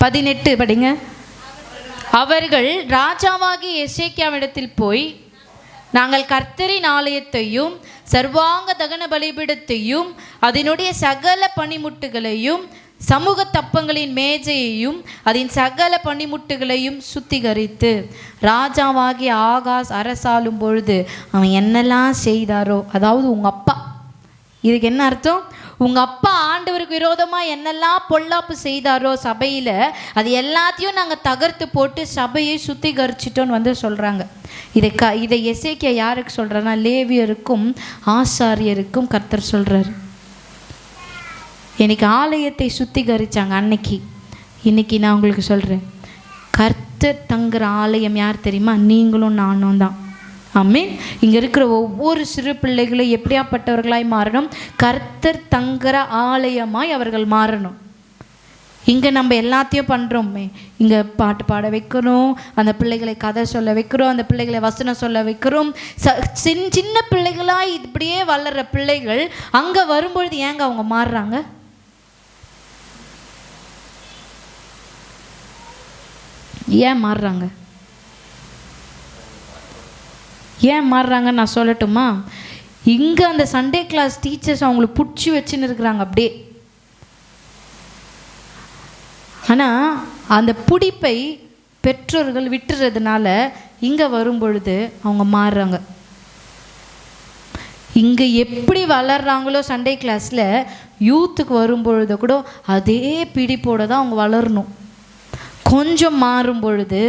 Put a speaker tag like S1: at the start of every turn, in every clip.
S1: பதினெட்டு படிங்க. அவர்கள் ராஜாவாகி எசேக்கியாவிடத்தில் போய் நாங்கள் கர்த்தரின் ஆலயத்தையும் சர்வாங்க தகன பலிபீடத்தையும் அதனுடைய சகல பனிமுட்டுகளையும் சமூக தப்பங்களின் மேஜையையும் அதன் சகல பனிமுட்டுகளையும் சுத்திகரித்து ராஜாவாகி ஆகாஷ் அரசாளும் பொழுது அவன் என்னெல்லாம் செய்தாரோ அதாவது உங்கள் அப்பா இதுக்கு என்ன அர்த்தம்? உங்கள் அப்பா ஆண்டவருக்கு விரோதமாக என்னெல்லாம் பொல்லாப்பு செய்தாரோ சபையில் அது எல்லாத்தையும் நாங்கள் தகர்த்து போட்டு சபையை சுத்திகரிச்சிட்டோன்னு வந்து சொல்கிறாங்க இதை க இதை எசேக்கிய யாருக்கு சொல்கிறேன்னா லேவியருக்கும் ஆசாரியருக்கும் கர்த்தர் சொல்கிறாரு எனக்கு ஆலயத்தை சுத்திகரிச்சாங்க அன்னைக்கு. இன்னைக்கு நான் உங்களுக்கு சொல்கிறேன் கர்த்தர் தங்குற ஆலயம் யார் தெரியுமா? நீங்களும் நானும் தான். ஆமீன். இங்கே இருக்கிற ஒவ்வொரு சிறு பிள்ளைகளும் எப்படியாப்பட்டவர்களாய் மாறணும்? கர்த்தர் தங்குற ஆலயமாய் அவர்கள் மாறணும். இங்கே நம்ம எல்லாத்தையும் பண்ணுறோமே இங்கே பாட்டு பாட வைக்கிறோம் அந்த பிள்ளைகளை கதை சொல்ல வைக்கிறோம் அந்த பிள்ளைகளை வசனம் சொல்ல வைக்கிறோம். ச சின் சின்ன பிள்ளைகளாக இப்படியே வளர்கிற பிள்ளைகள் அங்கே வரும்பொழுது ஏங்க அவங்க மாறுறாங்க? ஏன் மாறுறாங்க? ஏன் மாறுறாங்கன்னு நான் சொல்லட்டுமா? இங்கே அந்த சண்டே கிளாஸ் டீச்சர்ஸ் அவங்கள பிடிச்சி வச்சுன்னு இருக்கிறாங்க அப்படியே. ஆனால் அந்த பிடிப்பை பெற்றோர்கள் விட்டுறதுனால இங்கே வரும்பொழுது அவங்க மாறுறாங்க. இங்கே எப்படி வளர்கிறாங்களோ சண்டே கிளாஸில் யூத்துக்கு வரும்பொழுது கூட அதே பிடிப்போடு தான் அவங்க வளரணும். கொஞ்சம் மாறும் பொழுது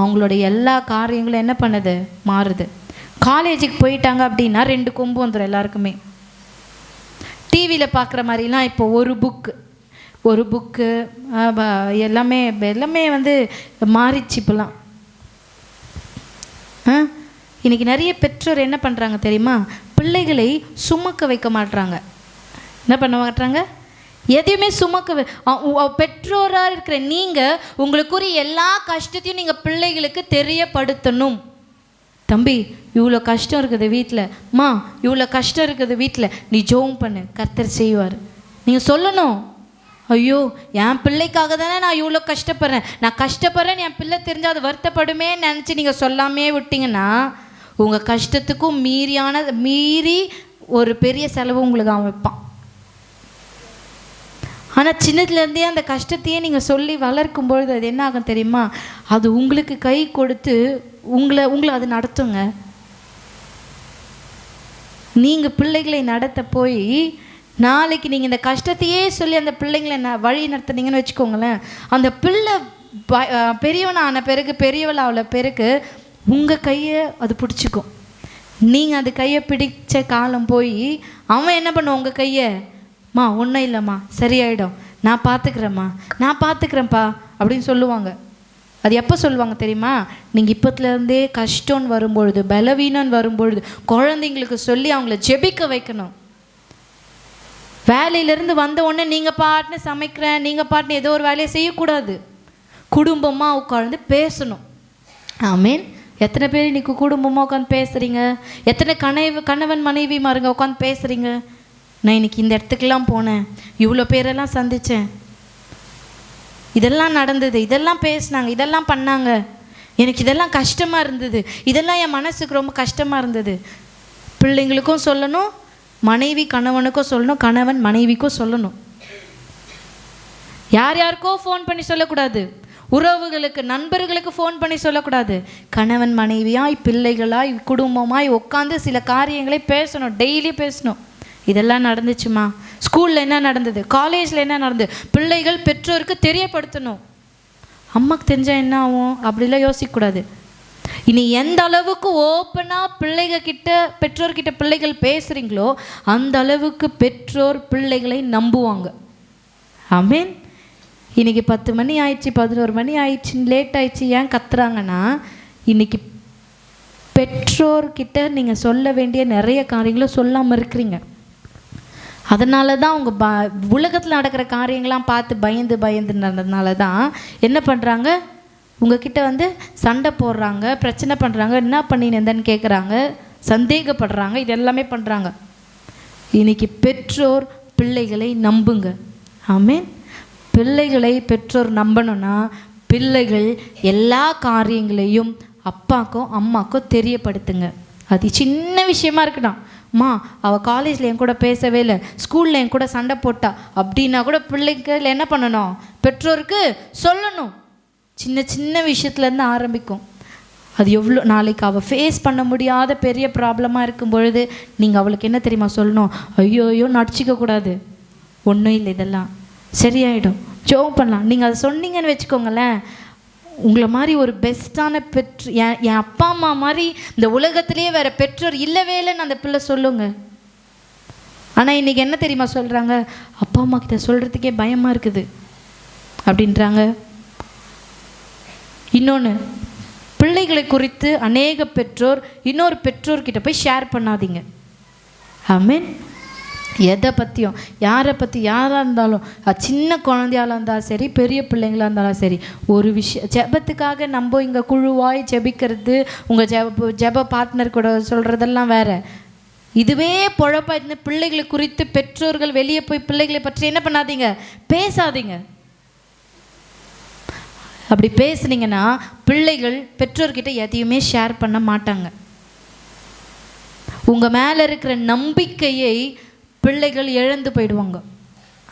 S1: அவங்களோட எல்லா காரியங்களும் என்ன பண்ணுது? மாறுது. காலேஜுக்கு போயிட்டாங்க அப்படின்னா ரெண்டு கொம்பு வந்துடும் எல்லாருக்குமே. டிவியில் பார்க்குற மாதிரிலாம் இப்போ ஒரு புக்கு ஒரு புக்கு எல்லாமே எல்லாமே வந்து மாறிச்சு இப்போலாம். ஆ நிறைய பெற்றோர் என்ன பண்ணுறாங்க தெரியுமா? பிள்ளைகளை சுமக்க வைக்க மாட்றாங்க. என்ன பண்ண மாட்றாங்க? எதையுமே சுமக்க பெற்றோராக இருக்கிற நீங்கள் உங்களுக்குரிய எல்லா கஷ்டத்தையும் நீங்கள் பிள்ளைகளுக்கு தெரியப்படுத்தணும். தம்பி இவ்வளோ கஷ்டம் இருக்குது வீட்டில் மா இவ்வளோ கஷ்டம் இருக்குது வீட்டில் நீ ஜோம் பண்ணு கர்த்தர் செய்வார். நீங்கள் சொல்லணும். ஐயோ என் பிள்ளைக்காக தானே நான் இவ்வளோ கஷ்டப்படுறேன். நான் கஷ்டப்படுறேன்னு என் பிள்ளை தெரிஞ்சால் அது வருத்தப்படுமே நினச்சி நீங்கள் சொல்லாமே விட்டிங்கன்னா உங்கள் கஷ்டத்துக்கும் மீறியான மீறி ஒரு பெரிய செலவு உங்களுக்கு அவன் வைப்பான். ஆனால் சின்னதுலேருந்தே அந்த கஷ்டத்தையே நீங்கள் சொல்லி வளர்க்கும் பொழுது அது என்ன ஆகும் தெரியுமா? அது உங்களுக்கு கை கொடுத்து உங்களை உங்களை அது நடத்துங்க. நீங்கள் பிள்ளைகளை நடத்த போய் நாளைக்கு நீங்கள் இந்த கஷ்டத்தையே சொல்லி அந்த பிள்ளைங்களை ந வழி நடத்துனீங்கன்னு வச்சுக்கோங்களேன் அந்த பிள்ளை ப- பெரியவனான பிறகு பெரியவளாவில் பிறகு உங்கள் கையை அது பிடிச்சிக்கும். நீங்கள் அது கையை பிடித்த காலம் போய் அவன் என்ன பண்ணுவான் உங்கள் கையை? மா ஒன்றும் இல்லைம்மா. சரியாயிடும். நான் பார்த்துக்கிறேம்மா நான் பார்த்துக்கிறேன்ப்பா அப்படின்னு சொல்லுவாங்க. அது எப்போ சொல்லுவாங்க தெரியுமா? நீங்கள் இப்போத்துலேருந்தே கஷ்டம்னு வரும்பொழுது பலவீனம்னு வரும்பொழுது குழந்தைங்களுக்கு சொல்லி அவங்கள ஜெபிக்க வைக்கணும். வேலையிலேருந்து வந்த உடனே நீங்கள் பாட்டுன்னு சமைக்கிறேன் நீங்கள் பாட்டுன்னு ஏதோ ஒரு வேலையை செய்யக்கூடாது. குடும்பமாக உட்காந்து பேசணும். ஐ மீன் எத்தனை பேர் இன்னைக்கு குடும்பமாக உட்காந்து பேசுகிறீங்க எத்தனை கனவு கணவன் மனைவி மாருங்க உட்காந்து பேசுகிறீங்க நான் இன்னைக்கு இந்த இடத்துக்கெல்லாம் போனேன். இவ்வளோ பேரெல்லாம் சந்தித்தேன் இதெல்லாம் நடந்தது. இதெல்லாம் பேசினாங்க. இதெல்லாம் பண்ணாங்க. எனக்கு இதெல்லாம் கஷ்டமாக இருந்தது. இதெல்லாம் என் மனசுக்கு ரொம்ப கஷ்டமாக இருந்தது. பிள்ளைங்களுக்கும் சொல்லணும். மனைவி கணவனுக்கும் சொல்லணும். கணவன் மனைவிக்கும் சொல்லணும். யார் யாருக்கோ ஃபோன் பண்ணி சொல்லக்கூடாது. உறவுகளுக்கு நண்பர்களுக்கு ஃபோன் பண்ணி சொல்லக்கூடாது. கணவன் மனைவியாய் பிள்ளைகளாய் குடும்பமாய் உட்காந்து சில காரியங்களை பேசணும். டெய்லி பேசணும். இதெல்லாம் நடந்துச்சுமா? ஸ்கூலில் என்ன நடந்தது? காலேஜில் என்ன நடந்தது? பிள்ளைகள் பெற்றோருக்கு தெரியப்படுத்தணும். அம்மாக்கு தெரிஞ்சால் என்ன ஆகும்? அப்படிலாம் யோசிக்கக்கூடாது இனி எந்த அளவுக்கு ஓப்பனாக பிள்ளைங்க கிட்ட பெற்றோர்கிட்ட பிள்ளைகள் பேசுகிறீங்களோ அந்த அளவுக்கு பெற்றோர் பிள்ளைகளை நம்புவாங்க. ஆமீன் இன்றைக்கி பத்து மணி ஆயிடுச்சு பதினோரு மணி ஆயிடுச்சுன்னு லேட் ஆயிடுச்சு ஏன் கத்துறாங்கன்னா இன்றைக்கி பெற்றோர்கிட்ட நீங்கள் சொல்ல வேண்டிய நிறைய காரியங்களும் சொல்லாமல் இருக்கிறீங்க. அதனால தான் அவங்க ப உலகத்தில் நடக்கிற காரியங்கள்லாம் பார்த்து பயந்து பயந்து நடந்ததுனால தான் என்ன பண்ணுறாங்க உங்ககிட்ட வந்து சண்டை போடுறாங்க பிரச்சனை பண்ணுறாங்க என்ன பண்ணினேன்னு கேட்குறாங்க சந்தேகப்படுறாங்க இது எல்லாமே பண்ணுறாங்க இன்னைக்கு பெற்றோர் பிள்ளைகளை நம்புங்க. ஆமீன். பிள்ளைகளை பெற்றோர் நம்பணும்னா பிள்ளைகள் எல்லா காரியங்களையும் அப்பாக்கும் அம்மாக்கும் தெரியப்படுத்துங்க. அது சின்ன விஷயமா இருக்கட்டும். அம்மா அவள் காலேஜில் என் கூட பேசவே இல்லை. ஸ்கூலில் என் கூட சண்டை போட்டா. அப்படின்னா கூட பிள்ளைகள் என்ன பண்ணணும்? பெற்றோருக்கு சொல்லணும். சின்ன சின்ன விஷயத்துலேருந்து ஆரம்பிக்கும். அது எவ்வளோ நாளைக்கு அவள் ஃபேஸ் பண்ண முடியாத பெரிய ப்ராப்ளமாக இருக்கும் பொழுது நீங்கள் அவளுக்கு என்ன தெரியுமா சொல்லணும்? ஐயோ ஐயோ நடிச்சிக்கக்கூடாது ஒன்றும் இல்லை இதெல்லாம் சரியாயிடும். ஜோம் பண்ணலாம். நீங்கள் அதை சொன்னீங்கன்னு வச்சுக்கோங்களேன். உங்களை மாதிரி ஒரு பெஸ்ட்டான பெற்று என் என் அப்பா அம்மா மாதிரி இந்த உலகத்திலேயே வேற பெற்றோர் இல்லவே இல்லைன்னு அந்த பிள்ளை சொல்லுங்க. ஆனால் இன்றைக்கி என்ன தெரியுமா சொல்கிறாங்க அப்பா அம்மா கிட்ட சொல்கிறதுக்கே பயமாக இருக்குது. அப்படின்றாங்க. இன்னொன்று பிள்ளைகளை குறித்து அநேக பெற்றோர் இன்னொரு பெற்றோர்கிட்ட போய் ஷேர் பண்ணாதீங்க. ஐ மீன் எதை பற்றியும் யாரை பற்றி யாராக இருந்தாலும் சின்ன குழந்தையால இருந்தாலும் சரி பெரிய பிள்ளைங்களாக இருந்தாலும் சரி ஒரு விஷயம் ஜெபத்துக்காக நம்ம இங்கே குழுவாய் ஜெபிக்கிறது உங்கள் ஜெப ஜெப பார்ட்னர் கூட சொல்கிறதெல்லாம் வேற. இதுவே பொழப்பாக இந்த பிள்ளைகளை குறித்து பெற்றோர்கள் வெளியே போய் பிள்ளைகளை பற்றி என்ன பண்ணாதீங்க? பேசாதீங்க. அப்படி பேசுனீங்கன்னா பிள்ளைகள் பெற்றோர்கிட்ட எதையுமே ஷேர் பண்ண மாட்டாங்க. உங்கள் மேலே இருக்கிற நம்பிக்கையை பிள்ளைகள் இழந்து போயிடுவாங்க.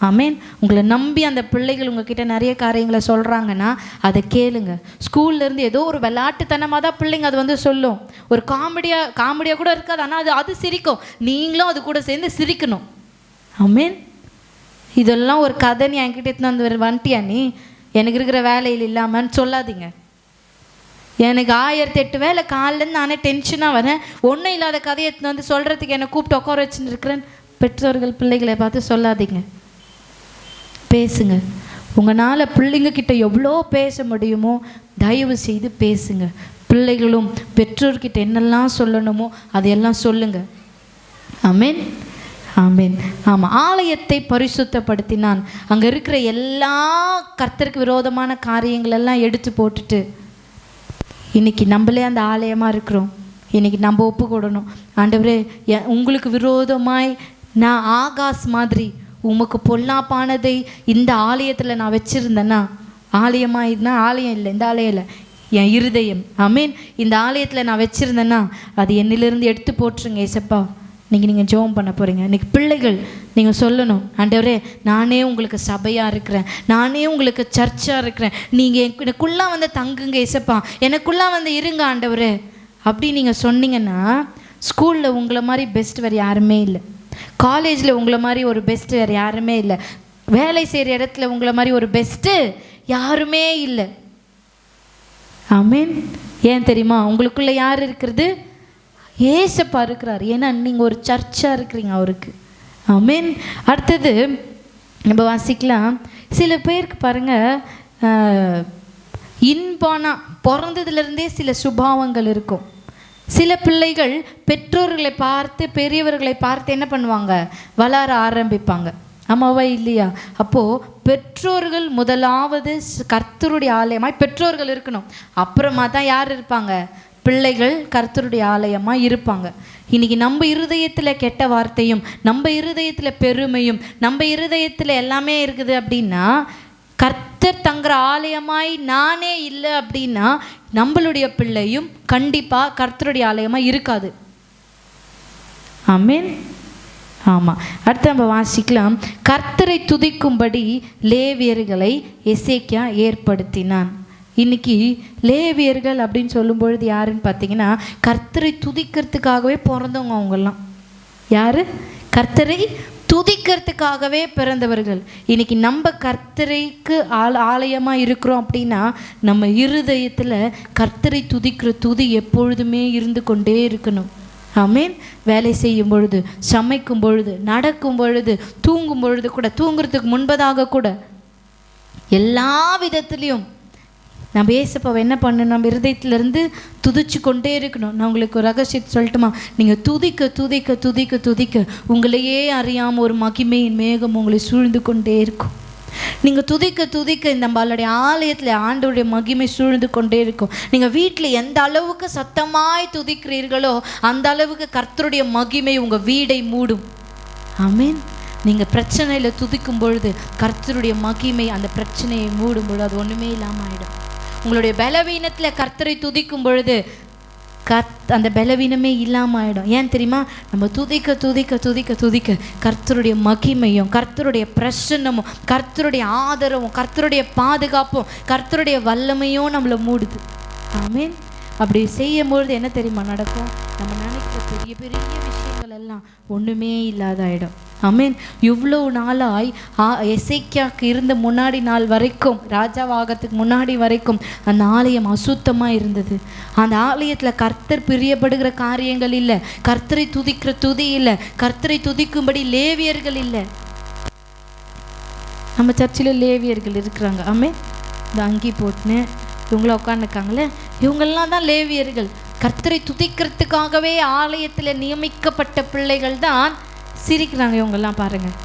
S1: ஆமீன். உங்களை நம்பி அந்த பிள்ளைகள் உங்ககிட்ட நிறைய காரியங்களை சொல்கிறாங்கன்னா அதை கேளுங்க. ஸ்கூல்லேருந்து ஏதோ ஒரு விளையாட்டுத்தனமாக தான் பிள்ளைங்க அது வந்து சொல்லும். ஒரு காமெடியாக காமெடியாக கூட இருக்காது. ஆனால் அது அது சிரிக்கும். நீங்களும் அது கூட சேர்ந்து சிரிக்கணும். ஆமீன். இதெல்லாம் ஒரு கதை நீ என்கிட்ட எடுத்துன்னு வந்து வந்துட்டியா நீ? எனக்கு இருக்கிற வேலையில் இல்லாமன்னு சொல்லாதீங்க. எனக்கு ஆயிரத்தி எட்டு வேலை காலிலேருந்து நானே டென்ஷனாக வரேன். ஒன்றும் இல்லாத கதையை எடுத்துன்னு வந்து சொல்கிறதுக்கு என்னை கூப்பிட்டு உட்கார வச்சுன்னு இருக்கிறேன். பெற்றோர்கள் பிள்ளைகளை பார்த்து சொல்லாதீங்க. பேசுங்க. உங்களால் பிள்ளைங்க கிட்ட எவ்வளோ பேச முடியுமோ தயவு செய்து பேசுங்க. பிள்ளைகளும் பெற்றோர்கிட்ட என்னெல்லாம் சொல்லணுமோ அதையெல்லாம் சொல்லுங்க. ஆமீன். ஆமீன். ஆமாம் ஆலயத்தை பரிசுத்தப்படுத்தினான். அங்கே இருக்கிற எல்லா கர்த்தருக்கு விரோதமான காரியங்களெல்லாம் எடுத்து போட்டுட்டு இன்னைக்கு நம்மளே அந்த ஆலயமாக இருக்கிறோம். இன்னைக்கு நம்ம ஒப்பு கொடுக்கணும் ஆண்டவரே உங்களுக்கு விரோதமாய் நான் ஆகாஸ் மாதிரி உமக்கு பொல்லாப்பானதை இந்த ஆலயத்தில் நான் வச்சுருந்தேன்னா ஆலயமாக இருந்தால் ஆலயம் இல்லை இந்த ஆலயம் இல்லை. என் இருதயம். அமீன் இந்த ஆலயத்தில் நான் வச்சுருந்தேன்னா அது என்னிலிருந்து எடுத்து போட்டுருங்க ஏசப்பா. இன்றைக்கி நீங்கள் ஜெபம் பண்ண போகிறீங்க இன்றைக்கி பிள்ளைகள் நீங்கள் சொல்லணும். ஆண்டவரே நானே உங்களுக்கு சபையாக இருக்கிறேன். நானே உங்களுக்கு சர்ச்சாக இருக்கிறேன். நீங்கள் எனக்குள்ளே வந்து தங்குங்க ஏசப்பா. எனக்குள்ளே வந்து இருங்க ஆண்டவரே. அப்படி நீங்கள் சொன்னீங்கன்னா ஸ்கூலில் உங்களை மாதிரி பெஸ்ட் வேறு யாருமே இல்லை. காலேஜில் உங்களை மாதிரி ஒரு பெஸ்ட்டு வேறு யாருமே இல்லை. வேலை செய்கிற இடத்துல உங்களை மாதிரி ஒரு பெஸ்ட்டு யாருமே இல்லை. ஆமீன் ஏன் தெரியுமா? உங்களுக்குள்ள யார் இருக்கிறது? ஏசப்பா இருக்கிறார். ஏன்னா நீங்கள் ஒரு சர்ச்சாக இருக்கிறீங்க அவருக்கு. ஆமீன் அடுத்தது நம்ம வாசிக்கலாம். சில பேருக்கு பாருங்க இன்பானா பிறந்ததுலேருந்தே சில சுபாவங்கள் இருக்கும். சில பிள்ளைகள் பெற்றோர்களை பார்த்து பெரியவர்களை பார்த்து என்ன பண்ணுவாங்க? வளர ஆரம்பிப்பாங்க. ஆமாவா இல்லையா? அப்போது பெற்றோர்கள் முதலாவது ஸ்- கர்த்தருடைய ஆலயமாய் பெற்றோர்கள் இருக்கணும். அப்புறமா தான் யார் இருப்பாங்க? பிள்ளைகள் கர்த்தருடைய ஆலயமாக இருப்பாங்க. இன்னைக்கு நம்ம இருதயத்தில் கெட்ட வார்த்தையும் நம்ம இருதயத்தில் பெருமையும் நம்ம இருதயத்தில் எல்லாமே இருக்குது அப்படின்னா கர்த்தர் தங்குற ஆலயமாய் நானே இல்லை அப்படின்னா நம்மளுடைய பிள்ளையும் கண்டிப்பாக கர்த்தருடைய ஆலயமாக இருக்காது. ஆமீன். ஆமாம் அடுத்து நம்ம வாசிக்கலாம். கர்த்தரை துதிக்கும்படி லேவியர்களை எசேக்கியா ஏற்படுத்தினான். இன்னைக்கு லேவியர்கள் அப்படின்னு சொல்லும்பொழுது யாருன்னு பார்த்தீங்கன்னா கர்த்தரை துதிக்கிறதுக்காகவே பிறந்தவங்க அவங்கெல்லாம். யார்? கர்த்தரை துதிக்கிறதுக்காகவே பிறந்தவர்கள். இன்னைக்கு நம்ம கர்த்தரைக்கு ஆல் ஆலயமாக இருக்கிறோம் அப்படின்னா நம்ம இருதயத்தில் கர்த்தரை துதிக்கிற துதி எப்பொழுதுமே இருந்து கொண்டே இருக்கணும். ஆமீன். வேலை செய்யும் பொழுது சமைக்கும் பொழுது நடக்கும் பொழுது தூங்கும் பொழுது கூட தூங்குறதுக்கு முன்பதாக கூட எல்லா விதத்துலேயும் நம்ம ஏசப்பாவை என்ன பண்ணணும்? நம்ம இருதயத்திலேருந்து துதிச்சு கொண்டே இருக்கணும். நான் உங்களுக்கு ஒரு ரகசியத்தை சொல்லட்டுமா? நீங்கள் துதிக்க துதிக்க துதிக்க துதிக்க உங்களையே அறியாமல் ஒரு மகிமையின் மேகம் உங்களை சூழ்ந்து கொண்டே இருக்கும். நீங்கள் துதிக்க துதிக்க இந்த நம்மளுடைய ஆலயத்தில் ஆண்டோடைய மகிமை சூழ்ந்து கொண்டே இருக்கும். நீங்கள் வீட்டில் எந்த அளவுக்கு சத்தமாய் துதிக்கிறீர்களோ அந்த அளவுக்கு கர்த்தருடைய மகிமை உங்கள் வீடை மூடும். ஆமீன். நீங்கள் பிரச்சனையில் துதிக்கும் பொழுது கர்த்தருடைய மகிமை அந்த பிரச்சனையை மூடும் பொழுது அது ஒன்றுமே இல்லாமல் ஆயிடும். உங்களுடைய பலவீனத்தில் கர்த்தரை துதிக்கும் பொழுது கத் அந்த பலவீனமே இல்லாமல் ஆகிடும் ஏன் தெரியுமா? நம்ம துதிக்க துதிக்க துதிக்க துதிக்க கர்த்தருடைய மகிமையும் கர்த்தருடைய பிரசன்னமும் கர்த்தருடைய ஆதரவும் கர்த்தருடைய பாதுகாப்பும் கர்த்தருடைய வல்லமையும் நம்மளை மூடுது. ஆமீன். அப்படி செய்யும்பொழுது என்ன தெரியுமா நடக்கும்? நம்ம நினைக்கிற பெரிய பெரிய விஷயங்கள் எல்லாம் ஒன்றுமே இல்லாதாயிடும் அமீன் இவ்வளோ நாளாய் எசைக்கியாவுக்கு இருந்த முன்னாடி நாள் வரைக்கும் ராஜாவாகத்துக்கு முன்னாடி வரைக்கும் அந்த ஆலயம் அசுத்தமாக இருந்தது. அந்த ஆலயத்தில் கர்த்தர் பிரியப்படுகிற காரியங்கள் இல்லை. கர்த்தரை துதிக்கிற துதி இல்லை. கர்த்தரை துதிக்கும்படி லேவியர்கள் இல்லை. நம்ம சர்ச்சில் லேவியர்கள் இருக்கிறாங்க. ஆமே இந்த அங்கி போட்டுன்னு இவங்கள உட்காந்துருக்காங்களே இவங்கெல்லாம் தான் லேவியர்கள். கர்த்தரை துதிக்கிறதுக்காகவே ஆலயத்தில் நியமிக்கப்பட்ட பிள்ளைகள் தான் சிரிக்கிறாங்க இவங்கெல்லாம் பாருங்கள்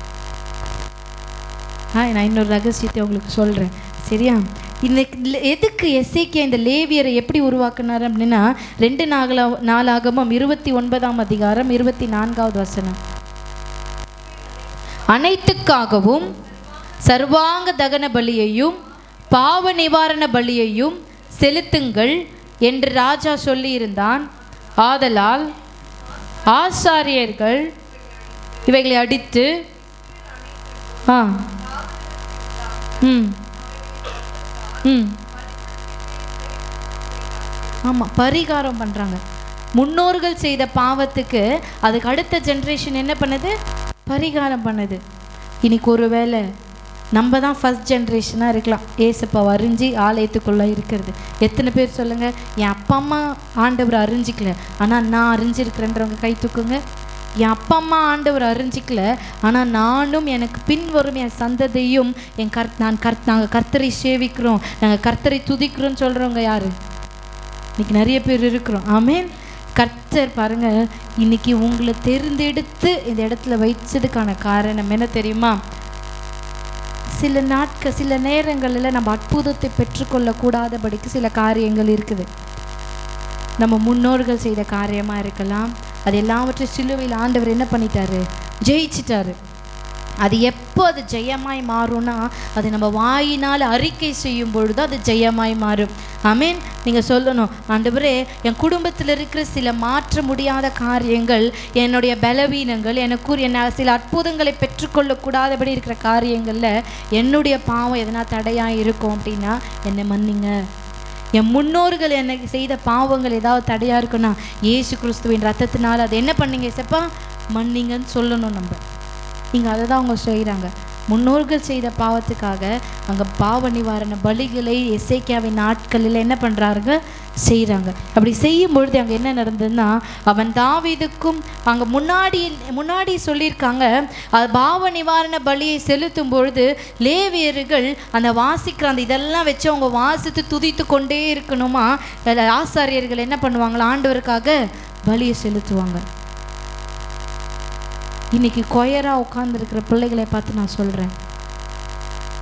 S1: ஆ நான் இன்னொரு ரகசியத்தை உங்களுக்கு சொல்கிறேன் சரியா? இன்னைக்கு எதுக்கு எஸ்ஐகே இந்த லேவியரை எப்படி உருவாக்குனார் அப்படின்னா ரெண்டு நாகலா நாளாகமும் இருபத்தி ஒன்பதாம் அதிகாரம் இருபத்தி நான்காவது வசனம். அனைத்துக்காகவும் சர்வாங்க தகன பலியையும் பாவ நிவாரண பலியையும் செலுத்துங்கள் என்று ராஜா சொல்லியிருந்தான். ஆதலால் ஆசாரியர்கள் இவைகளை அடித்து ஆ. ம். ம். ஆமாம் பரிகாரம் பண்ணுறாங்க முன்னோர்கள் செய்த பாவத்துக்கு அதுக்கு அடுத்த ஜென்ரேஷன் என்ன பண்ணுது? பரிகாரம் பண்ணுது. இன்னைக்கு ஒருவேளை நம்ம தான் ஃபஸ்ட் ஜென்ரேஷனாக இருக்கலாம். ஏசப்பா அறிஞ்சு ஆலயத்துக்குள்ளே இருக்கிறது. எத்தனை பேர் சொல்லுங்கள் என் அப்பா அம்மா ஆண்டவர் அறிஞ்சிக்கல. ஆனால் நான் அறிஞ்சிருக்கிறேன்றவங்க கை தூக்குங்க. என் அப்பா அம்மா ஆண்டவர் அறிஞ்சிக்கல. ஆனால் நானும் எனக்கு பின் வரும் என் சந்ததியும் என் கர் நான் கர் நாங்கள் கர்த்தரை சேவிக்கிறோம். நாங்கள் கர்த்தரை துதிக்கிறோம்னு சொல்கிறவங்க யார்? இன்னைக்கு நிறைய பேர் இருக்கிறோம். ஆமேன். கர்த்தர் பாருங்கள் இன்னைக்கு உங்களை தேர்ந்தெடுத்து இந்த இடத்துல வைச்சதுக்கான காரணம் என்ன தெரியுமா? சில நாட்கள் சில நேரங்களில் நம்ம அற்புதத்தை பெற்றுக்கொள்ளக்கூடாதபடிக்கு சில காரியங்கள் இருக்குது. நம்ம முன்னோர்கள் செய்த காரியமாக இருக்கலாம். அது எல்லாவற்றையும் சிலுவையில் ஆண்டவர் என்ன பண்ணிட்டாரு? ஜெயிச்சிட்டாரு. அது எப்போ அது ஜெயமாய் மாறும்னா அது நம்ம வாயினால் அறிக்கை செய்யும் பொழுது அது ஜெயமாய் மாறும். அமீன் நீங்கள் சொல்லணும் ஆண்டவரே என் குடும்பத்தில் இருக்கிற சில மாற்ற முடியாத காரியங்கள் என்னுடைய பலவீனங்கள் எனக்கு என்ன சில அற்புதங்களை பெற்றுக்கொள்ளக்கூடாதபடி இருக்கிற காரியங்களில் என்னுடைய பாவம் எதனா தடையாக இருக்கும் அப்படின்னா என்னை மன்னிங்க. என் முன்னோர்கள் எனக்கு செய்த பாவங்கள் ஏதாவது தடையாக இருக்குன்னா இயேசு கிறிஸ்துவின் ரத்தத்தினால் அதை என்ன பண்ணீங்க செப்பா மன்னிங்கன்னு சொல்லணும் நம்ம. நீங்கள் அதை தான் அவங்க செய்கிறாங்க முன்னோர்கள் செய்த பாவத்துக்காக அங்கே பாவ நிவாரண பலிகளை எசேக்கியாவின் நாட்களில் என்ன பண்ணுறாருங்க செய்கிறாங்க அப்படி செய்யும் பொழுது அங்கே என்ன நடந்ததுன்னா அவன் தாவீதுக்கும் அங்கே முன்னாடி முன்னாடி சொல்லியிருக்காங்க அது பாவ நிவாரண பலியை செலுத்தும் பொழுது லேவியர்கள் அந்த வாசிக்கிற அந்த இதெல்லாம் வச்சு அவங்க வாசித்து துதித்து கொண்டே இருக்கணுமா? ஆசாரியர்கள் என்ன பண்ணுவாங்களா? ஆண்டவருக்காக பலியை செலுத்துவாங்க. இன்னைக்கு கொயராக உட்காந்துருக்கிற பிள்ளைகளை பார்த்து நான் சொல்கிறேன்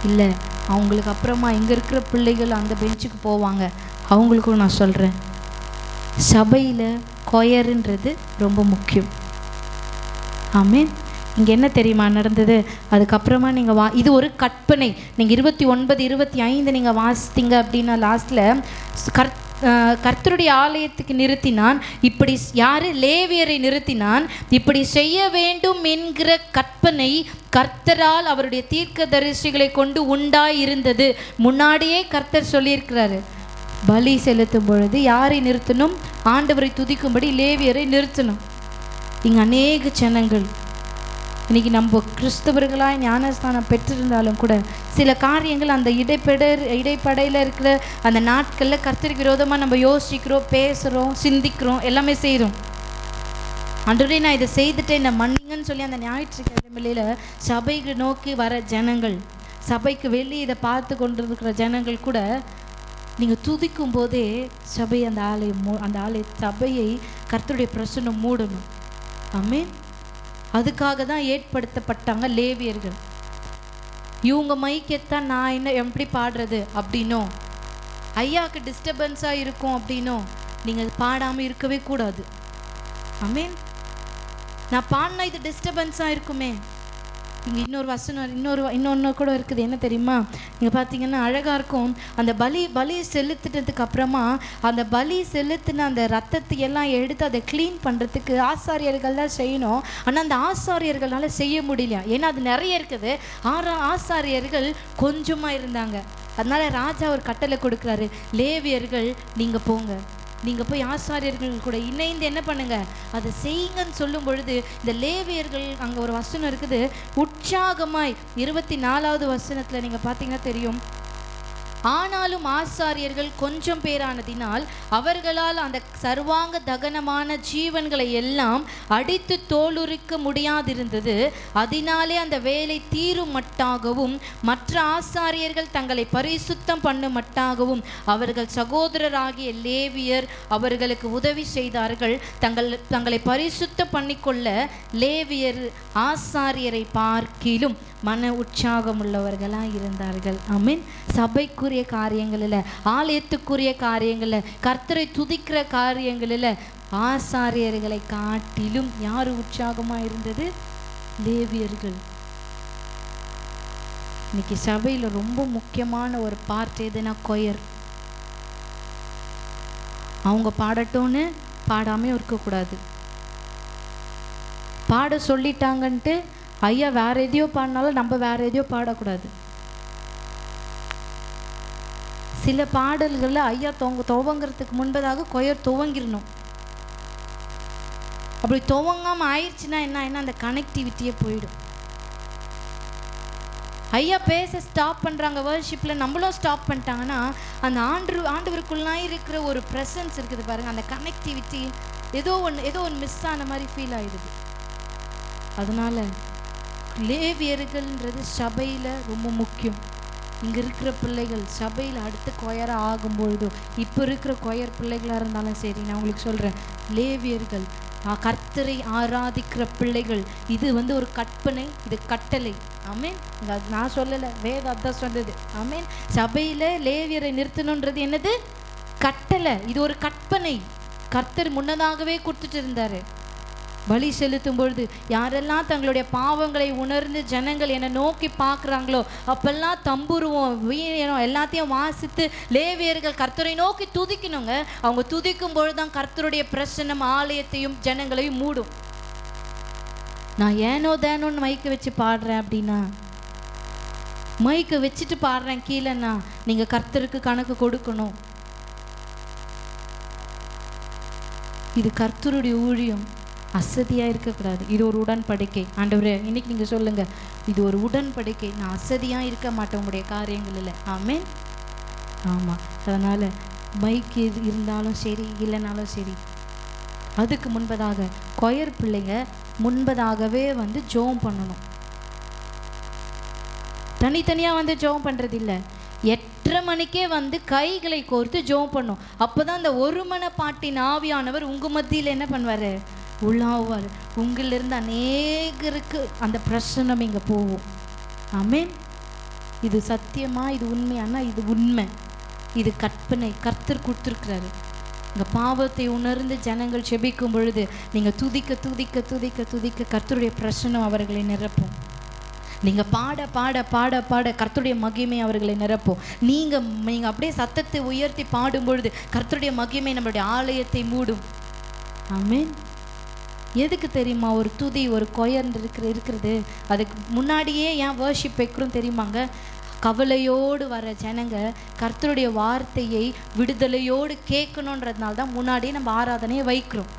S1: இல்லை அவங்களுக்கு அப்புறமா இங்கே இருக்கிற பிள்ளைகள் அந்த பெஞ்சுக்கு போவாங்க. அவங்களுக்கும் நான் சொல்கிறேன் சபையில் கொயருன்றது ரொம்ப முக்கியம். ஆமீன். இங்கே என்ன தெரியுமா நடந்தது? அதுக்கப்புறமா நீங்கள் வா இது ஒரு கற்பனை. நீங்கள் இருபத்தி ஒன்பது இருபத்தி ஐந்து நீங்கள் வாசித்தீங்க அப்படின்னா லாஸ்ட்டில் கற் கர்த்தருடைய ஆலயத்துக்கு நிறுத்தினான். இப்படி யார்? லேவியரை நிறுத்தினான். இப்படி செய்ய வேண்டும் என்கிற கற்பனை கர்த்தரால் அவருடைய தீர்க்க தரிசிகளை கொண்டு உண்டாய் இருந்தது முன்னாடியே கர்த்தர் சொல்லியிருக்கிறாரு. பலி செலுத்தும் பொழுது யாரை நிறுத்தணும்? ஆண்டவரை துதிக்கும்படி லேவியரை நிறுத்தணும். இங்கே அநேக ஜனங்கள் இன்றைக்கி நம்ம கிறிஸ்தவர்களாய் ஞானஸ்தானம் பெற்றிருந்தாலும் கூட சில காரியங்கள் அந்த இடைப்பட இடைப்படையில் இருக்கிற அந்த நாட்களில் கர்த்தருக்கு விரோதமாக நம்ம யோசிக்கிறோம் பேசுகிறோம் சிந்திக்கிறோம் எல்லாமே செய்கிறோம் அன்றைய நான் இதை செய்துட்டேன் என்னை மன்னிங்கன்னு சொல்லி அந்த ஞாயிற்றுக்கிழமையில சபைக்கு நோக்கி வர ஜனங்கள் சபைக்கு வெளியே இதை பார்த்து கொண்டிருக்கிற ஜனங்கள் கூட நீங்கள் துதிக்கும் போதே சபை அந்த ஆலயம் மூ அந்த ஆலய சபையை கர்த்தருடைய பிரசனம் மூடணும். ஆமென். அதுக்காக தான் ஏற்படுத்தப்பட்டாங்க லேவியர்கள். இவங்க மைக்கெத்தான் நான் என்ன எப்படி பாடுறது அப்படின்னும் ஐயாவுக்கு டிஸ்டர்பன்ஸாக இருக்கும் அப்படின்னும் நீங்கள் பாடாமல் இருக்கவே கூடாது. ஐ மீன் நான் பாடினா இது டிஸ்டர்பன்ஸாக இருக்குமே. இங்கே இன்னொரு வசனம் இன்னொரு இன்னொன்று கூட இருக்குது. என்ன தெரியுமா? இங்கே பார்த்தீங்கன்னா அழகாக இருக்கும். அந்த பலி பலி செலுத்தினதுக்கு அப்புறமா அந்த பலி செலுத்தின அந்த ரத்தத்தை எல்லாம் எடுத்து அதை க்ளீன் பண்ணுறதுக்கு ஆசாரியர்கள் தான் செய்யணும். ஆனால் அந்த ஆசாரியர்களால் செய்ய முடியல. ஏன்னா அது நிறைய இருக்குது. ஆறா ஆசாரியர்கள் கொஞ்சமாக இருந்தாங்க. அதனால் ராஜா ஒரு கட்டளை கொடுக்குறாரு. லேவியர்கள் நீங்கள் போங்க. நீங்கள் போய் ஆசாரியர்கள் கூட இணைந்து என்ன பண்ணுங்க? அதை செய்யுங்கன்னு சொல்லும் பொழுது இந்த லேவியர்கள் அங்கே ஒரு வசனம் இருக்குது. உற்சாகமாய் இருபத்தி நாலாவது வசனத்தில் நீங்கள் பார்த்தீங்கன்னா தெரியும். ஆனாலும் ஆசாரியர்கள் கொஞ்சம் பேரானதினால் அவர்களால் அந்த சர்வாங்க தகனமான ஜீவன்களை எல்லாம் அடித்து தோலுரிக்க முடியாதிருந்தது. அதனாலே அந்த வேலை தீரும் மட்டாகவும் மற்ற ஆசாரியர்கள் தங்களை பரிசுத்தம் பண்ணும் மட்டாகவும் அவர்கள் சகோதரராகிய லேவியர் அவர்களுக்கு உதவி செய்தார்கள். தங்கள் தங்களை பரிசுத்தம் பண்ணிக்கொள்ள லேவியர் ஆசாரியரை பார்க்கிலும் மன உற்சாகம் உள்ளவர்களாக இருந்தார்கள். மீன் சபைக்குரிய காரியங்களில் ஆலயத்துக்குரிய காரியங்களில் கர்த்தரை துதிக்கிற காரியங்களில் ஆசாரியர்களை காட்டிலும் யார் உற்சாகமாக இருந்தது? லேவியர்கள். இன்னைக்கு சபையில் ரொம்ப முக்கியமான ஒரு பார்ட் எதுனா கொயர். அவங்க பாடட்டோன்னு பாடாமல் இருக்கக்கூடாது. பாட சொல்லிட்டாங்கன்ட்டு ஐயா வேற எதையோ பாடினாலும் நம்ம வேற எதையோ பாடக்கூடாது. சில பாடல்களில் ஐயா தொங்க துவங்கிறதுக்கு முன்பதாக கொயர் துவங்கிடணும் அப்படி துவங்காமல் ஆயிடுச்சுன்னா என்ன ஆயினா அந்த கனெக்டிவிட்டியே போயிடும். ஐயா பேச ஸ்டாப் பண்ணுறாங்க வேர்ஷிப்பில் நம்மளும் ஸ்டாப் பண்ணிட்டாங்கன்னா அந்த ஆண்டு ஆண்டவருக்குள்ளாய் இருக்கிற ஒரு ப்ரெசன்ஸ் இருக்குது பாருங்கள் அந்த கனெக்டிவிட்டி ஏதோ ஒன்று ஏதோ ஒன்று மிஸ் ஆன மாதிரி ஃபீல் ஆயிடுது. அதனால் லேவியர்கள்ன்றது சபையில் ரொம்ப முக்கியம். இங்கே இருக்கிற பிள்ளைகள் சபையில் அடுத்து கொயராக ஆகும்பொழுதோ இப்போ இருக்கிற கொயர் பிள்ளைகளாக இருந்தாலும் சரி நான் உங்களுக்கு சொல்கிறேன் லேவியர்கள் கர்த்தரை ஆராதிக்கிற பிள்ளைகள் இது வந்து ஒரு கற்பனை இது கட்டளை. ஆமீன். அது நான் சொல்லலை வேத அதான் சொன்னது. ஆமீன். சபையில் லேவியரை நிறுத்தணுன்றது என்னது? கட்டளை. இது ஒரு கற்பனை. கர்த்தர் முன்னதாகவே கொடுத்துட்டு இருந்தாரு. பலி செலுத்தும் பொழுது யாரெல்லாம் தங்களுடைய பாவங்களை உணர்ந்து ஜனங்கள் என்னை நோக்கி பார்க்குறாங்களோ அப்பெல்லாம் தம்புருவோம் வீணம் எல்லாத்தையும் வாசித்து லேவியர்கள் கர்த்தரை நோக்கி துதிக்கணுங்க. அவங்க துதிக்கும் பொழுது தான் கர்த்தருடைய பிரசனம் ஆலயத்தையும் ஜனங்களையும் மூடும். நான் ஏனோ தேனோன்னு மைக்கு வச்சு பாடுறேன் அப்படின்னா மைக்கு வச்சுட்டு பாடுறேன் கீழேன்னா நீங்கள் கர்த்தருக்கு கணக்கு கொடுக்கணும். இது கர்த்தருடைய ஊழியம். அசதியாக இருக்கக்கூடாது. இது ஒரு உடன்படிக்கை. ஆண்டவர் இன்னைக்கு நீங்கள் சொல்லுங்கள் இது ஒரு உடன்படிக்கை. நான் அசதியாக இருக்க மாட்டேன் உங்களுடைய காரியங்களில். ஆமேன். ஆமாம் அதனால் பைக் இது இருந்தாலும் சரி இல்லைனாலும் சரி. அதுக்கு முன்பதாக கொயர் பிள்ளைங்க முன்பதாகவே வந்து ஜோம் பண்ணணும். தனித்தனியாக வந்து ஜோம் பண்ணுறது இல்லை எட்டரை மணிக்கே வந்து கைகளை கோர்த்து ஜோம் பண்ணும். அப்போ தான் அந்த ஒரு மன பாட்டின் ஆவியானவர் உங்கள் மத்தியில் என்ன பண்ணுவார்? உள்ளாவார் உங்களிலிருந்து அநேகருக்கு அந்த பிரசனம் இங்கே போகும். ஆமேன். இது சத்தியமா? இது உண்மையானா? இது உண்மை. இது கற்பனை. கர்த்தர் கொடுத்துருக்கிறாரு. இந்த பாவத்தை உணர்ந்து ஜனங்கள் செபிக்கும் பொழுது நீங்கள் துதிக்க துதிக்க துதிக்க துதிக்க கர்த்தருடைய பிரசனம் அவர்களை நிரப்பும். நீங்கள் பாட பாட பாட பாட கர்த்தருடைய மகிமை அவர்களை நிரப்பும். நீங்கள் நீங்கள் அப்படியே சத்தத்தை உயர்த்தி பாடும் பொழுது கர்த்தருடைய மகிமை நம்மளுடைய ஆலயத்தை மூடும். ஆமீன். எதுக்கு தெரியுமா? ஒரு துதி ஒரு கொயர் இருக்கிற இருக்கிறது. அதுக்கு முன்னாடியே ஏன் வேர்ஷிப் வைக்கிறோம் தெரியுமாங்க? கவலையோடு வர ஜனங்க கர்த்தருடைய வார்த்தையை விடுதலையோடு கேட்கணுன்றதுனால தான் முன்னாடியே நம்ம ஆராதனையை வைக்கிறோம்.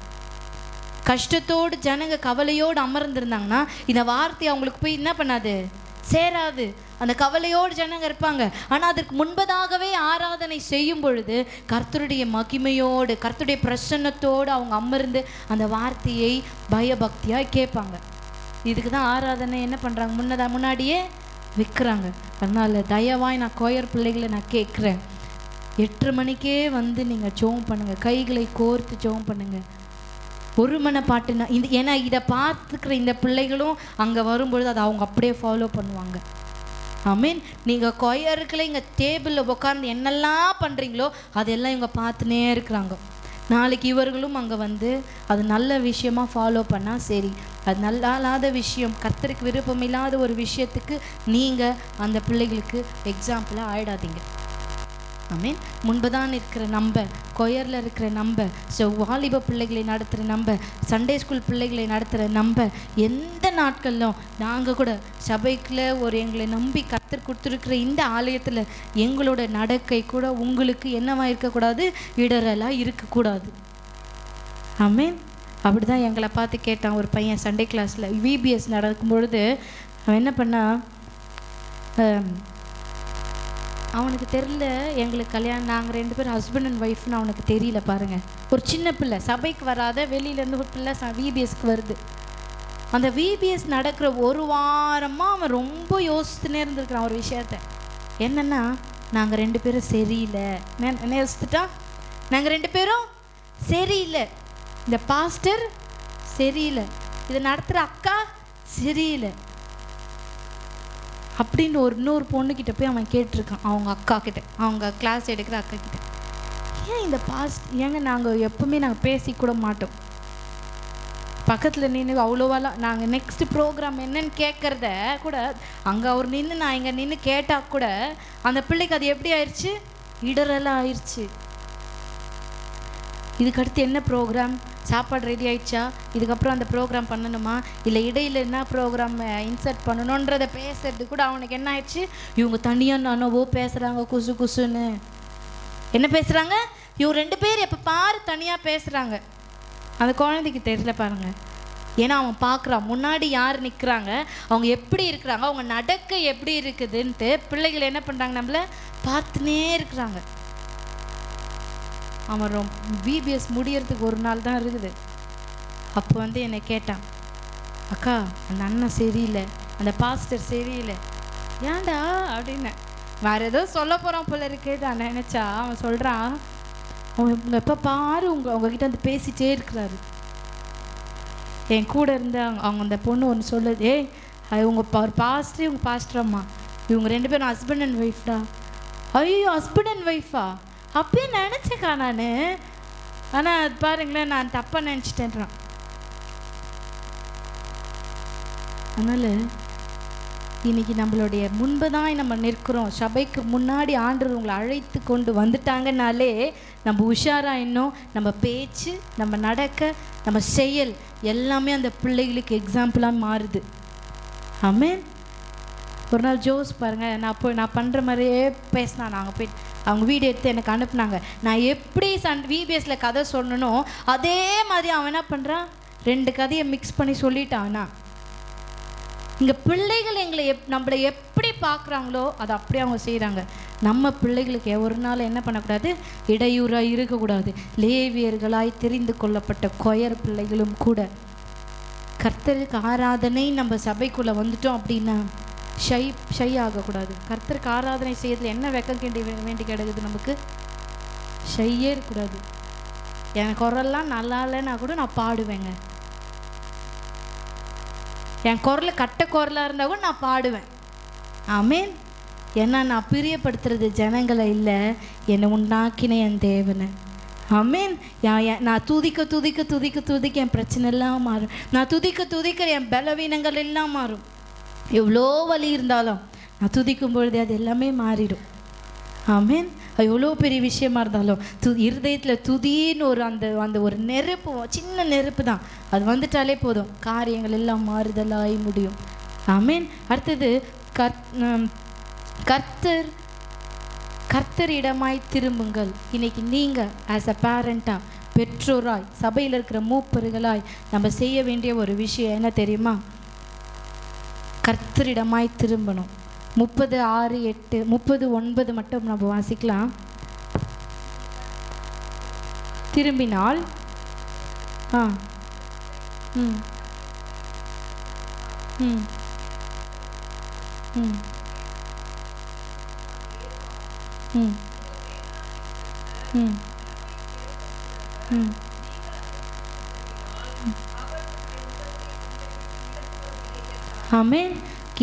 S1: கஷ்டத்தோடு ஜனங்க கவலையோடு அமர்ந்திருந்தாங்கன்னா இந்த வார்த்தை அவங்களுக்கு போய் என்ன பண்ணாது? சேராது. அந்த கவலையோடு ஜனங்க இருப்பாங்க. ஆனால் அதற்கு முன்பதாகவே ஆராதனை செய்யும் பொழுது கர்த்தருடைய மகிமையோடு கர்த்தருடைய பிரசன்னத்தோடு அவங்க அமர்ந்து அந்த வார்த்தையை பயபக்தியாக கேட்பாங்க. இதுக்கு தான் ஆராதனை என்ன பண்ணுறாங்க முன்னதாக முன்னாடியே விற்கிறாங்க. அதனால் தயவாய் நான் கோயர் பிள்ளைகளை நான் கேட்குறேன். எட்டு மணிக்கே வந்து நீங்கள் ஜோம் பண்ணுங்கள் கைகளை கோர்த்து ஜோம் பண்ணுங்கள் ஒரு மன இந்த ஏன்னா இதை பார்த்துக்கிற இந்த பிள்ளைகளும் அங்கே வரும்பொழுது அதை அவங்க அப்படியே ஃபாலோ பண்ணுவாங்க. ஐ மீன் நீங்கள் கொயருக்குள்ள இங்கே டேபிளில் உட்காந்து என்னெல்லாம் பண்ணுறீங்களோ அதெல்லாம் இவங்க பார்த்துனே இருக்கிறாங்க. நாளைக்கு இவர்களும் அங்கே வந்து அது நல்ல விஷயமா ஃபாலோ பண்ணால் சரி. அது நல்லா இல்லாத விஷயம் கத்தருக்கு விருப்பம் இல்லாத ஒரு விஷயத்துக்கு நீங்கள் அந்த பிள்ளைகளுக்கு எக்ஸாம்பிளாக ஆயிடாதீங்க. மீன் முன்பு தான் இருக்கிற நம்ப கொயரில் இருக்கிற நம்ப ஸோ வாலிப பிள்ளைகளை நடத்துகிற நம்ப சண்டே ஸ்கூல் பிள்ளைகளை நடத்துகிற நம்ப எந்த நாட்களிலும் நாங்கள் கூட சபைக்குள்ள ஒரு எங்களை நம்பி கத்தர் கொடுத்துருக்கிற இந்த ஆலயத்தில் எங்களோட நடக்கை கூட உங்களுக்கு என்னவாக இருக்கக்கூடாது இடரலாக இருக்கக்கூடாது. ஆமீன் அப்படி தான் எங்களை பார்த்து கேட்டான் ஒரு பையன் சண்டே கிளாஸில் விபிஎஸ் நடக்கும் பொழுது அவன் என்ன பண்ணால் அவனுக்கு தெரில எங்களுக்கு கல்யாணம் நாங்கள் ரெண்டு பேரும் ஹஸ்பண்ட் அண்ட் ஒய்ஃப்னு அவனுக்கு தெரியல பாருங்கள் ஒரு சின்ன பிள்ளை சபைக்கு வராத வெளியிலேருந்து ஒரு பிள்ளை ச விபிஎஸ்க்கு வருது. அந்த விபிஎஸ் நடக்கிற ஒரு வாரமாக அவன் ரொம்ப யோசித்துனே இருந்திருக்கிறான் ஒரு விஷயத்த. என்னென்னா நாங்கள் ரெண்டு பேரும் சரியில்லை. என்ன யோசித்துட்டான் நாங்கள் ரெண்டு பேரும் சரியில்லை. இந்த பாஸ்டர் சரியில்லை. இதை நடத்துகிற அக்கா சரியில்லை. அப்படின்னு ஒரு இன்னொரு பொண்ணுக்கிட்ட போய் அவன் கேட்டிருக்கான். அவங்க அக்கா கிட்ட அவங்க கிளாஸ் எடுக்கிற அக்கா கிட்ட ஏன் இந்த பாஸ்ட் ஏங்க நாங்கள் எப்பவுமே நாங்கள் பேசி கூட மாட்டோம்? பக்கத்தில் நின்று அவ்வளோவாலாம் நாங்கள் நெக்ஸ்ட் ப்ரோக்ராம் என்னன்னு கேட்குறத கூட அங்கே அவர் நின்று நான் இங்கே நின்று கேட்டால் கூட அந்த பிள்ளைக்கு அது எப்படி ஆயிடுச்சு இடரெல்லாம் ஆயிடுச்சு இதுக்கு அடுத்து என்ன ப்ரோக்ராம் சாப்பாடு ரெடி ஆயிடுச்சா? இதுக்கப்புறம் அந்த ப்ரோக்ராம் பண்ணணுமா? இல்லை இடையில என்ன ப்ரோக்ராம் இன்சர்ட் பண்ணணுன்றதை பேசுறது கூட அவனுக்கு என்ன ஆயிடுச்சு? இவங்க தனியாக நானோவோ பேசுகிறாங்க குசு குசுன்னு. என்ன பேசுகிறாங்க இவங்க ரெண்டு பேர் எப்போ பாரு தனியாக பேசுகிறாங்க அந்த குழந்தைக்கு தெரியல பாருங்கள் ஏன்னா அவன் பார்க்குறான் முன்னாடி யார் நிற்கிறாங்க அவங்க எப்படி இருக்கிறாங்க? அவங்க நடக்க எப்படி இருக்குதுன்ட்டு பிள்ளைகள் என்ன பண்ணுறாங்க நம்மள? பார்த்துனே இருக்கிறாங்க. அவன் பிபிஎஸ் முடியறதுக்கு ஒரு நாள் தான் இருக்குது. அப்போ வந்து என்னை கேட்டான். அக்கா அந்த அண்ணன் சரியில்லை. அந்த பாஸ்டர் சரியில்லை. ஏன்டா? அப்படின்னு. வேற ஏதோ சொல்ல போகிறான் போல இருக்கே தான் நினச்சா. அவன் சொல்கிறான் அவன் உங்க எப்போ பாரு உங்க அவங்கக்கிட்ட வந்து பேசிட்டே இருக்கிறாரு. என் கூட இருந்த அவங்க அவங்க அந்த பொண்ணு ஒன்று சொல்லுது ஏய் அது உங்கள் பாஸ்டர் இவங்க பாஸ்டர் அம்மா. இவங்க ரெண்டு பேரும் ஹஸ்பண்ட் அண்ட் ஒய்ஃப்டா ஐயோ ஹஸ்பண்ட் அண்ட் ஒய்ஃபா அப்பயே நினச்சேக்கா நான். ஆனால் அது பாருங்களேன் நான் தப்பாக நினச்சிட்டேன்றான். அதனால் இன்னைக்கு நம்மளுடைய முன்பு தான் நம்ம நிற்கிறோம். சபைக்கு முன்னாடி ஆண்டு உங்களை அழைத்து கொண்டு வந்துட்டாங்கனாலே நம்ம உஷாரா இன்னும் நம்ம பேச்சு நம்ம நடக்க நம்ம செயல் எல்லாமே அந்த பிள்ளைகளுக்கு எக்ஸாம்பிளாக மாறுது. ஆமேன் ஒரு நாள் ஜோஸ் பாருங்க நான் போய் நான் பண்ணுற மாதிரியே பேசினா நாங்கள் போய் அவங்க வீடியோ எடுத்து எனக்கு அனுப்புனாங்க. நான் எப்படி சன் விபிஎஸில் கதை சொன்னனோ அதே மாதிரி அவன் என்ன பண்ணுறான் ரெண்டு கதையை மிக்ஸ் பண்ணி சொல்லிட்டான் அவனா. இங்கே பிள்ளைகள் எங்களை எப் நம்மளை எப்படி பார்க்குறாங்களோ அதை அப்படியே அவங்க செய்கிறாங்க நம்ம பிள்ளைகளுக்கு ஒரு நாள் என்ன பண்ணக்கூடாது? இடையூறாக இருக்கக்கூடாது. லேவியர்களாய் தெரிந்து கொள்ளப்பட்ட கொயர் பிள்ளைகளும் கூட. கர்த்தருக்கு ஆராதனை நம்ம சபைக்குள்ளே வந்துட்டோம் அப்படின்னா ஷை ஷை ஆகக்கூடாது கர்த்தருக்கு ஆராதனை செய்யறதுல என்ன வெக்கம் கேண்டி வேண்டி கிடக்குது நமக்கு? ஷையே இருக்கக்கூடாது. என் குரல்லாம் நல்லா இல்லைன்னா கூட நான் பாடுவேங்க. என் குரல் கட்ட குரலாக இருந்தால் கூட நான் பாடுவேன். ஆமேன். ஏன்னா நான் பிரியப்படுத்துறது ஜனங்களை இல்லை என்னை உண்டாக்கின என் தேவனை. அமீன் நான் துதிக்க துதிக்க துதிக்க துதிக்க என் பிரச்சனை எல்லாம் மாறும். நான் துதிக்க துதிக்க என் பலவீனங்கள் எல்லாம் மாறும். எவ்வளோ வலி இருந்தாலும் நான் துதிக்கும் பொழுது அது எல்லாமே மாறிடும். ஆமீன். எவ்வளோ பெரிய விஷயமா இருந்தாலும் து இருதயத்தில் துதின்னு ஒரு அந்த அந்த ஒரு நெருப்பு சின்ன நெருப்பு தான். அது வந்துட்டாலே போதும். காரியங்கள் எல்லாம் மாறுதலாய் முடியும். ஆமீன். அடுத்தது கர் கர்த்தர் கர்த்தரிடமாய் திரும்புங்கள். இன்னைக்கு நீங்கள் ஆஸ் அ பேரண்ட்டாக பெற்றோராய் சபையில் இருக்கிற மூப்பர்களாய் நம்ம செய்ய வேண்டிய ஒரு விஷயம் என்ன தெரியுமா? கர்த்தரிடமாய் திரும்பணும். முப்பது ஆறு எட்டு முப்பது ஒன்பது மட்டும் நம்ம வாசிக்கலாம். திரும்பினால் ஆ ம் ம் ம். ம் ம் ம் ஆமென்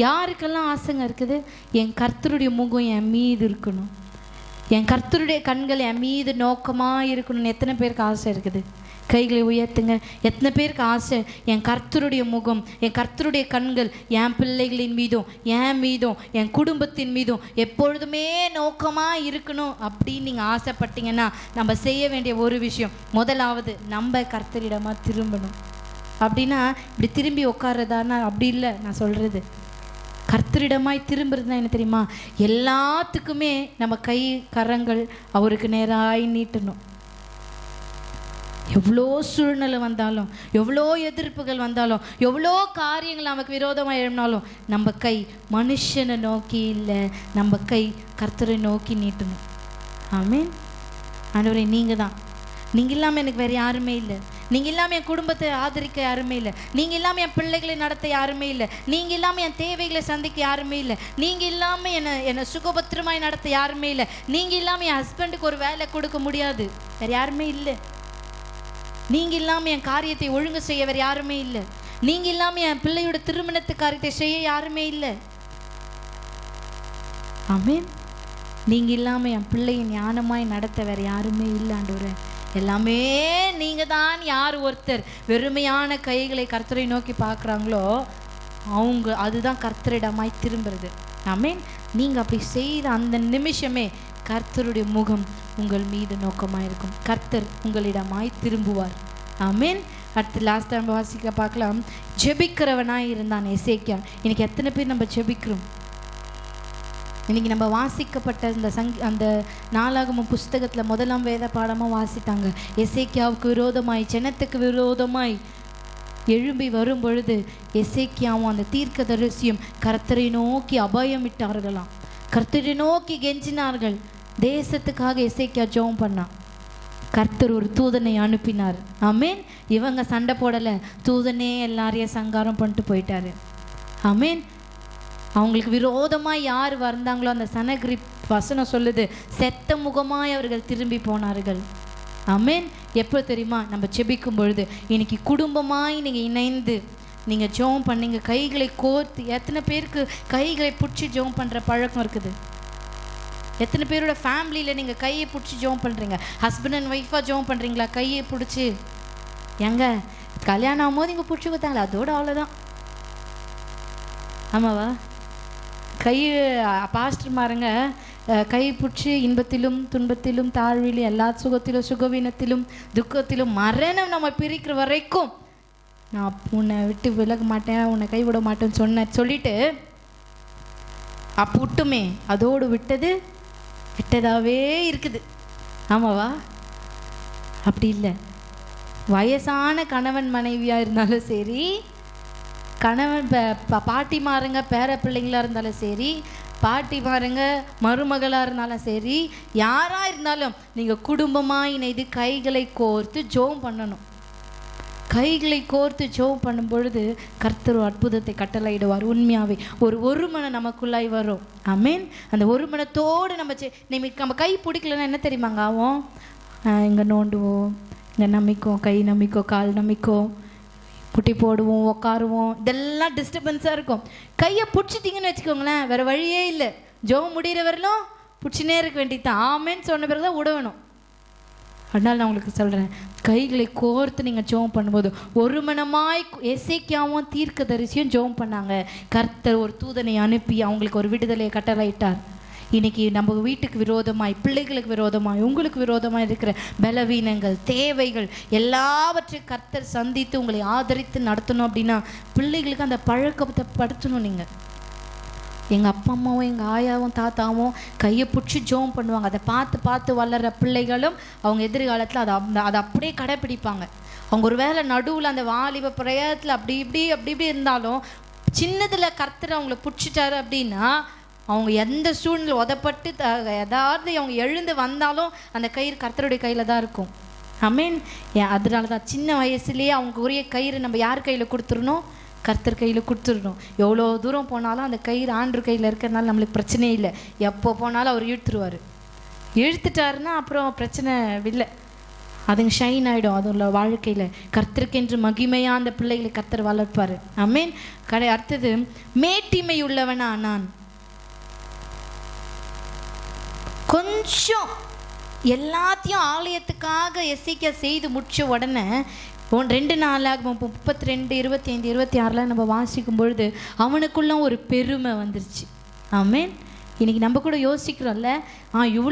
S1: யாருக்கெல்லாம் ஆசைங்க இருக்குது? என் கர்த்தருடைய முகம் என் மீது இருக்கணும். என் கர்த்தருடைய கண்கள் என் மீது நோக்கமாக இருக்கணும்னு எத்தனை பேருக்கு ஆசை இருக்குது? கைகளை உயர்த்துங்க. எத்தனை பேருக்கு ஆசை? என் கர்த்தருடைய முகம் என் கர்த்தருடைய கண்கள் என் பிள்ளைகளின் மீதும் என் மீதும் என் குடும்பத்தின் மீதும் எப்பொழுதுமே நோக்கமாக இருக்கணும் அப்படின்னு நீங்கள் ஆசைப்பட்டீங்கன்னா நம்ம செய்ய வேண்டிய ஒரு விஷயம் முதலாவது நம்ம கர்த்தரிடமாக திரும்பணும். அப்படின்னா இப்படி திரும்பி உட்கார்றதானா அப்படி இல்லை நான் சொல்கிறது கர்த்தரிடமாய் திரும்புறதுனா என்ன தெரியுமா? எல்லாத்துக்குமே நம்ம கை கரங்கள் அவருக்கு நேராய் நீட்டணும். எவ்வளோ சூழ்நிலை வந்தாலும் எவ்வளோ எதிர்ப்புகள் வந்தாலும் எவ்வளோ காரியங்கள் நமக்கு விரோதமாக எழுப்பினாலும் நம்ம கை மனுஷனை நோக்கி இல்லை நம்ம கை கர்த்தரை நோக்கி நீட்டணும். ஆமீன். ஆண்டவரே நீங்கள் தான் நீங்கள் இல்லாமல் எனக்கு வேறு யாருமே இல்லை. நீங்கள் இல்லாமல் என் குடும்பத்தை ஆதரிக்க யாருமே இல்லை. நீங்கள் இல்லாமல் என் பிள்ளைகளை நடத்த யாருமே இல்லை. நீங்கள் இல்லாமல் என் தேவைகளை சந்திக்க யாருமே இல்லை. நீங்கள் இல்லாமல் என்னை என்னை சுகபத்திரமாய் நடத்த யாருமே இல்லை. நீங்கள் இல்லாமல் என் ஹஸ்பண்டுக்கு ஒரு வேலை கொடுக்க முடியாது. வேறு யாருமே இல்லை. நீங்கள் இல்லாமல் என் காரியத்தை ஒழுங்கு செய்ய வேறு யாருமே இல்லை. நீங்கள் இல்லாமல் என் பிள்ளையோட திருமணத்து காரியத்தை செய்ய யாருமே இல்லை. ஆமீன். நீங்கள் இல்லாமல் என் பிள்ளையை ஞானமாய் நடத்த வேறு யாருமே இல்லை ஆண்டவரே. எல்லாமே நீங்கள் தான் யார் ஒருத்தர் வெறுமையான கைகளை கர்த்தரை நோக்கி பார்க்குறாங்களோ அவங்க அதுதான் கர்த்தரிடமாய் திரும்புறது. ஆமீன் நீங்கள் அப்படி செய்த அந்த நிமிஷமே கர்த்தருடைய முகம் உங்கள் மீது நோக்கமாக இருக்கும். கர்த்தர் உங்களிடமாய் திரும்புவார். ஆமீன் அடுத்து லாஸ்ட் டைம் வாசிக்க பார்க்கலாம். ஜெபிக்கிறவனாக இருந்தான் எசேக்கியா. இன்னைக்கு எத்தனை பேர் நம்ம ஜெபிக்கிறோம்? இன்றைக்கி நம்ம வாசிக்கப்பட்ட இந்த சங் அந்த நாளாகம புஸ்தகத்தில் முதலாம் வேத பாடமாக வாசித்தாங்க. எசேக்கியாவுக்கு விரோதமாய் ஜனத்துக்கு விரோதமாய் எழும்பி வரும் பொழுது எசேக்கியாவும் அந்த தீர்க்கதரிசியும் கர்த்தரை நோக்கி அபாயமிட்டார்களாம். கர்த்தரை நோக்கி கெஞ்சினார்கள். தேசத்துக்காக எசேக்கியா ஜெபம் பண்ணான். கர்த்தர் ஒரு தூதனை அனுப்பினார். ஆமேன். இவங்க சண்டை போடலை. தூதனே எல்லாரையும் சங்காரம் பண்ணிட்டு போயிட்டாரு. ஆமேன். அவங்களுக்கு விரோதமாக யார் வந்தாங்களோ அந்த சனகிரி வசனம் சொல்லுது. செத்த முகமாய் அவர்கள் திரும்பி போனார்கள். அமேன் எப்போ தெரியுமா? நம்ம செபிக்கும் பொழுது. இன்னைக்கு குடும்பமாய் நீங்கள் இணைந்து நீங்கள் ஜோம் பண்ணீங்க. கைகளை கோர்த்து எத்தனை பேருக்கு கைகளை பிடிச்சி ஜோம் பண்ணுற பழக்கம் இருக்குது? எத்தனை பேரோட ஃபேமிலியில் நீங்கள் கையை பிடிச்சி ஜோம் பண்ணுறீங்க ஹஸ்பண்ட் அண்ட் ஒய்ஃபாக ஜோம் பண்ணுறீங்களா கையை பிடிச்சி? எங்க கல்யாணம் ஆகும்போது இங்கே பிடிச்சி கொடுத்தாங்களா அதோட அவ்வளோதான் ஆமாவா? கை பாஸ்டர் மாருங்க கை பிடிச்சி இன்பத்திலும் துன்பத்திலும் தாழ்விலும் எல்லா சுகத்திலும் சுகவீனத்திலும் துக்கத்திலும் மரணம் நம்ம பிரிக்கிற வரைக்கும் நான் உன்னை விட்டு விலக மாட்டேன் உன்னை கைவிட மாட்டேன்னு சொன்ன சொல்லிட்டு அப்போ விட்டுமே அதோடு விட்டது விட்டதாகவே இருக்குது. ஆமாவா? அப்படி இல்லை. வயசான கணவன் மனைவியாக இருந்தாலும் சரி கணவன் இப்போ பாட்டி பாட்டிமாருங்க பேர பிள்ளைங்களாக இருந்தாலும் சரி பாட்டி பாட்டிமாருங்க மருமகளாக இருந்தாலும் சரி யாராக இருந்தாலும் நீங்கள் குடும்பமாக இணைந்து கைகளை கோர்த்து ஜோம் பண்ணணும். கைகளை கோர்த்து ஜோம் பண்ணும் பொழுது கர்த்தர் அற்புதத்தை கட்டளையிடுவார். உண்மையாகவே ஒரு ஒரு மனம் நமக்குள்ளாய் வரும். மீன் அந்த ஒரு மனத்தோடு நம்ம செ- நம்ம நம்ம கை பிடிக்கலன்னா என்ன தெரியுமாங்க ஆகும்? இங்கே நோண்டுவோம் இங்கே நம்பிக்கோ கை நம்பிக்கோ கால் நம்பிக்கோ புட்டி போடுவோம் உட்காருவோம் இதெல்லாம் டிஸ்டர்பன்ஸாக இருக்கும். கையை பிடிச்சிட்டிங்கன்னு வச்சுக்கோங்களேன் வேறு வழியே இல்லை. ஜோம் முடிகிற வரலும் பிடிச்சினே இருக்க வேண்டியது ஆமேன்னு சொன்ன பிறகு தான் விடணும் அதனால் நான் உங்களுக்கு சொல்கிறேன் கைகளை கோர்த்து நீங்கள் ஜோம் பண்ணும்போது ஒரு மனமாய் தீர்க்க தரிசியும் ஜோம் பண்ணாங்க. கர்த்தர் ஒரு தூதனை அனுப்பி அவங்களுக்கு ஒரு விடுதலையை கட்டளையிட்டார். இன்னைக்கு நம்ம வீட்டுக்கு விரோதமாய் பிள்ளைகளுக்கு விரோதமாய் உங்களுக்கு விரோதமாய் இருக்கிற பலவீனங்கள் தேவைகள் எல்லாவற்றையும் கர்த்தர் சந்தித்து உங்களை ஆதரித்து நடத்தணும் அப்படின்னா பிள்ளைகளுக்கு அந்த பழக்கத்தை படுத்தணும் நீங்கள் எங்கள் அப்பா அம்மாவும் எங்கள் ஆயாவும் தாத்தாவும் கையை பிடிச்சி ஜோம் பண்ணுவாங்க. அதை பார்த்து பார்த்து வளர்கிற பிள்ளைகளும் அவங்க எதிர்காலத்தில் அதை அதை அப்படியே கடைப்பிடிப்பாங்க. அவங்க ஒரு வேளை நடுவில் அந்த வாலிப பிரயத்தில் அப்படி இப்படி அப்படி இப்படி இருந்தாலும் சின்னதில் கர்த்தர் அவங்கள பிடிச்சிட்டாரு அப்படின்னா அவங்க எந்த சூழ்நிலை உதப்பட்டு த ஏதாவது அவங்க எழுந்து வந்தாலும் அந்த கயிறு கர்த்தருடைய கையில் தான் இருக்கும். அமீன் அதனால தான் சின்ன வயசுலேயே அவங்க உரிய கயிறு நம்ம யார் கையில் கொடுத்துடணும்? கர்த்தர் கையில் கொடுத்துடணும். எவ்வளோ தூரம் போனாலும் அந்த கயிறு ஆண்டு கையில் இருக்கிறதுனால நம்மளுக்கு பிரச்சனையே இல்லை. எப்போ போனாலும் அவர் இழுத்துருவார். இழுத்துட்டாருன்னா அப்புறம் பிரச்சனை இல்லை அதுங்க ஷைன் ஆகிடும் அதோட வாழ்க்கையில். கர்த்தருக்கென்று மகிமையாக அந்த பிள்ளைகளை கர்த்தர் வளர்ப்பார். அமீன் கடை அடுத்தது மேட்டிமை உள்ளவனா நான்? கொஞ்சம் எல்லாத்தையும் ஆலயத்துக்காக எஸ்ஐக்கியா செய்து முடிச்ச உடனே ஒன் ரெண்டு நாளாக முப்பத்தி ரெண்டு இருபத்தி ஐந்து இருபத்தி ஆறில் நம்ம வாசிக்கும் பொழுது அவனுக்குள்ள ஒரு பெருமை வந்துருச்சு. ஆமேன். இன்னைக்கு நம்ம கூட யோசிக்கிறோம்ல ஆ இவ்வளோ